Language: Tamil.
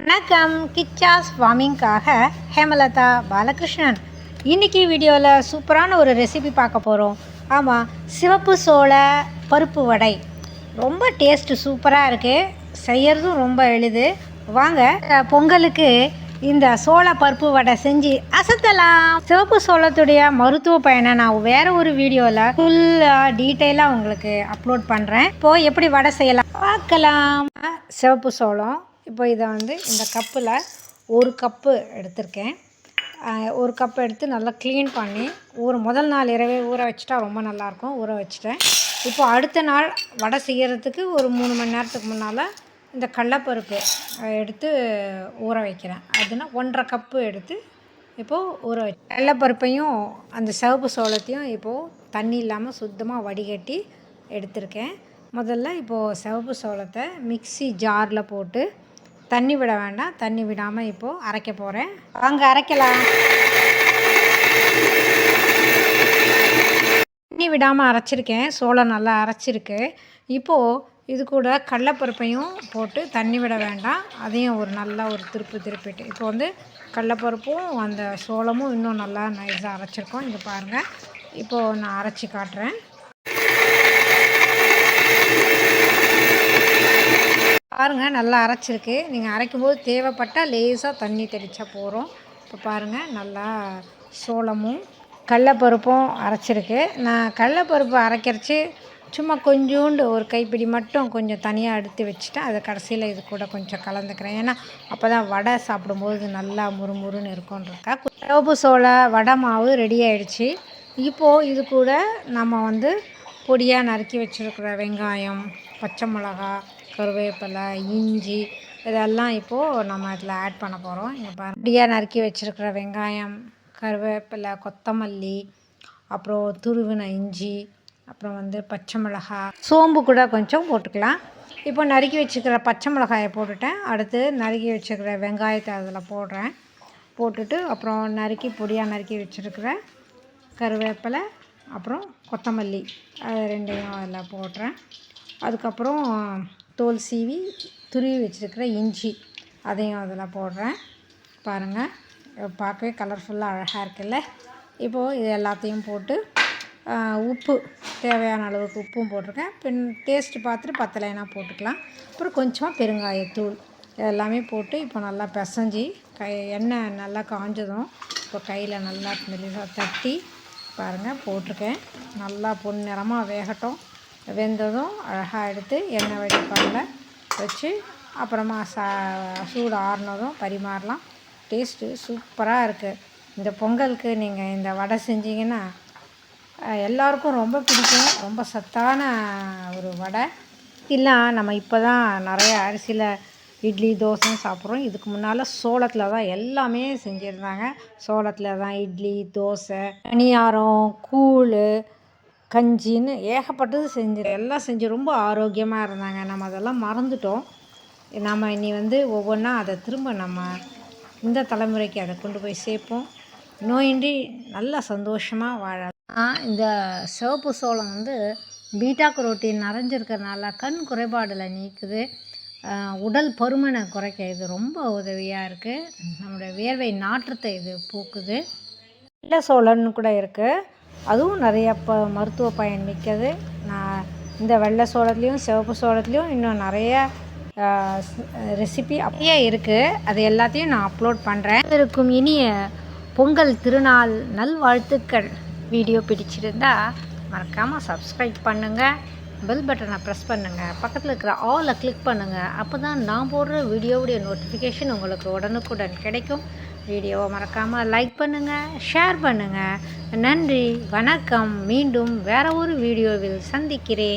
வணக்கம். கிச்சாஸ் ஃபார்மிங்காக ஹேமலதா பாலகிருஷ்ணன். இன்னைக்கு வீடியோவில் சூப்பரான ஒரு ரெசிபி பார்க்க போகிறோம் ஆமாம் சிவப்பு சோள பருப்பு வடை. ரொம்ப டேஸ்ட்டு சூப்பராக இருக்குது செய்யறதும் ரொம்ப எளிது. வாங்க பொங்கலுக்கு இந்த சோள பருப்பு வடை செஞ்சு அசத்தலாம். சிவப்பு சோளத்துடைய மருத்துவ பயனை நான் வேற ஒரு வீடியோவில் ஃபுல்லாக டீட்டெயிலாக உங்களுக்கு அப்லோட் பண்ணுறேன் இப்போது எப்படி வடை செய்யலாம்? பார்க்கலாம். சிவப்பு சோளம் இப்போ இதை வந்து இந்த கப்பில் ஒரு கப்பு எடுத்திருக்கேன். ஒரு கப் எடுத்து நல்லா க்ளீன் பண்ணி ஊற முதல் நாள் இரவே ஊற வச்சுட்டா ரொம்ப நல்லாயிருக்கும் ஊற வச்சுட்டேன். இப்போ அடுத்த நாள் வடை செய்கிறதுக்கு ஒரு மூணு மணி நேரத்துக்கு முன்னால் இந்த கடலப்பருப்பு எடுத்து ஊற வைக்கிறேன். அதுனா ஒன்றரை கப்பு எடுத்து இப்போது ஊற வச்சு கடலப்பருப்பையும் அந்த சிவப்பு சோளத்தையும் இப்போது தண்ணி இல்லாமல் சுத்தமாக வடிகட்டி எடுத்திருக்கேன். முதல்ல இப்போது சிவப்பு சோளத்தை மிக்சி ஜாரில் போட்டு தண்ணி விட வேண்டாம். தண்ணி விடாமல் இப்போது அரைக்க போகிறேன் வாங்க அரைக்கலாம். தண்ணி விடாமல் அரைச்சிருக்கேன். சோளம் நல்லா அரைச்சிருக்கு. இப்போது இது கூட கடலப்பருப்பையும் போட்டு தண்ணி விட வேண்டாம். அதையும் ஒரு நல்லா ஒரு திருப்பு திருப்பிட்டு. இப்போ வந்து கடலப்பருப்பும் அந்த சோளமும் இன்னும் நல்லா நைஸாக அரைச்சிருக்கோம். இங்கே பாருங்கள் இப்போது நான் அரைச்சி காட்டுறேன். பாருங்கள் நல்லா அரைச்சிருக்கு. நீங்கள் அரைக்கும்போது தேவைப்பட்டால் லேசாக தண்ணி தெளித்தா போகிறோம் இப்போ பாருங்கள் நல்லா சோளமும் கடலப்பருப்பும் அரைச்சிருக்கு. நான் கடலப்பருப்பு அரைக்கிறச்சு சும்மா கொஞ்சோண்டு ஒரு கைப்பிடி மட்டும் கொஞ்சம் தனியாக எடுத்து வச்சுட்டு அதை கடைசியில் இது கூட கொஞ்சம் கலந்துக்கிறேன். ஏன்னா அப்போ தான் வடை சாப்பிடும்போது நல்லா முறுமுறுன்னு இருக்கும்ன்றக்கா சோப்பு சோள வடை மாவு ரெடி ஆகிடுச்சு இப்போது இது கூட நம்ம வந்து பொடியாக நறுக்கி வச்சுருக்கிற வெங்காயம் பச்சை மிளகா கருவேப்பிலை இஞ்சி இதெல்லாம் இப்போது நம்ம இதில் ஆட் பண்ண போகிறோம் இங்கே பாருங்க. பொடியாக நறுக்கி வச்சுருக்கிற வெங்காயம் கருவேப்பிலை கொத்தமல்லி அப்புறம் துருவின இஞ்சி அப்புறம் வந்து பச்சை மிளகா. சோம்பு கூட கொஞ்சம் போட்டுக்கலாம். இப்போ நறுக்கி வச்சுக்கிற பச்சை மிளகாயை போட்டுட்டேன். அடுத்து நறுக்கி வச்சுருக்கிற வெங்காயத்தை அதில் போடுறேன். போட்டுட்டு அப்புறம் நறுக்கி பொடியாக நறுக்கி வச்சுருக்கிற கருவேப்பிலை அப்புறம் கொத்தமல்லி அது ரெண்டையும் அதில் போடுறேன். அதுக்கப்புறம் தோல் சீவி துருவி வச்சுருக்கிற இஞ்சி அதையும் அதில் போடுறேன். பாருங்கள் பார்க்கவே கலர்ஃபுல்லாக அழகாக இருக்குல்ல? இப்போது இது எல்லாத்தையும் போட்டு உப்பு தேவையான அளவுக்கு உப்பும் போட்டிருக்கேன். பின் டேஸ்ட்டு பார்த்துட்டு பத்தலைனா போட்டுக்கலாம். அப்புறம் கொஞ்சமாக பெருங்காயத்தூள் எல்லாமே போட்டு இப்போ நல்லா பிசைஞ்சி கை எண்ணெய் நல்லா காஞ்சதும் இப்போ கையில் நல்லா மெலிசாக தட்டி பாருங்கள் போட்டிருக்கேன். நல்லா பொன்னிறமாக வேகட்டும். வெந்ததும் அழகாக எடுத்து எண்ணெய் வடிப்பானில் வச்சு அப்புறமா சா சூடு ஆறுனதும் பரிமாறலாம். டேஸ்ட்டு சூப்பராக இருக்குது இந்த பொங்கலுக்கு நீங்கள் இந்த வடை செஞ்சீங்கன்னா எல்லாருக்கும் ரொம்ப பிடிக்கும். ரொம்ப சத்தான ஒரு வடை. இல்லை நம்ம இப்போ தான் நிறைய அரிசியில் இட்லி தோசைன்னு சாப்பிட்றோம். இதுக்கு முன்னால் சோளத்தில் தான் எல்லாமே செஞ்சுருந்தாங்க. சோளத்தில் தான் இட்லி தோசை பணியாரம் கூழ் கஞ்சின்னு ஏகப்பட்டது செஞ்சு எல்லாம் செஞ்சு ரொம்ப ஆரோக்கியமாக இருந்தாங்க. நம்ம அதெல்லாம் மறந்துட்டோம். நம்ம இனி வந்து ஒவ்வொன்றா அதை திரும்ப நம்ம இந்த தலைமுறைக்கு அதை கொண்டு போய் சேர்ப்போம். நோயின்றி நல்லா சந்தோஷமாக வாழ இந்த சிவப்பு சோளம் வந்து பீட்டா குரோட்டின் நிறைஞ்சிருக்கறனால கண் குறைபாடில் நீக்குது. உடல் பருமனை குறைக்க இது ரொம்ப உதவியாக இருக்குது நம்மளுடைய வேர்வை நாற்றத்தை இது போக்குது. வெள்ளை சோளன்னு கூட இருக்குது அதுவும் நிறைய ப மருத்துவ பயன் மிக்கது. நான் இந்த வெள்ளை சோளத்துலேயும் சிவப்பு சோளத்துலேயும் இன்னும் நிறைய ரெசிபி அப்படியே இருக்குது அது எல்லாத்தையும் நான் அப்லோட் பண்ணுறேன் இருக்கும் இனிய பொங்கல் திருநாள் நல்வாழ்த்துக்கள். வீடியோ பிடிச்சிருந்தா மறக்காமல் சப்ஸ்கிரைப் பண்ணுங்கள் பெல் பட்டனை ப்ரெஸ் பண்ணுங்கள் பக்கத்தில் இருக்கிற ஆலை கிளிக் பண்ணுங்கள் அப்போ தான் நான் போடுற வீடியோவுடைய நோட்டிஃபிகேஷன் உங்களுக்கு உடனுக்குடன் கிடைக்கும். வீடியோவை மறக்காமல் லைக் பண்ணுங்கள் ஷேர் பண்ணுங்கள் நன்றி வணக்கம். மீண்டும் வேற ஒரு வீடியோவில் சந்திக்கிறேன்.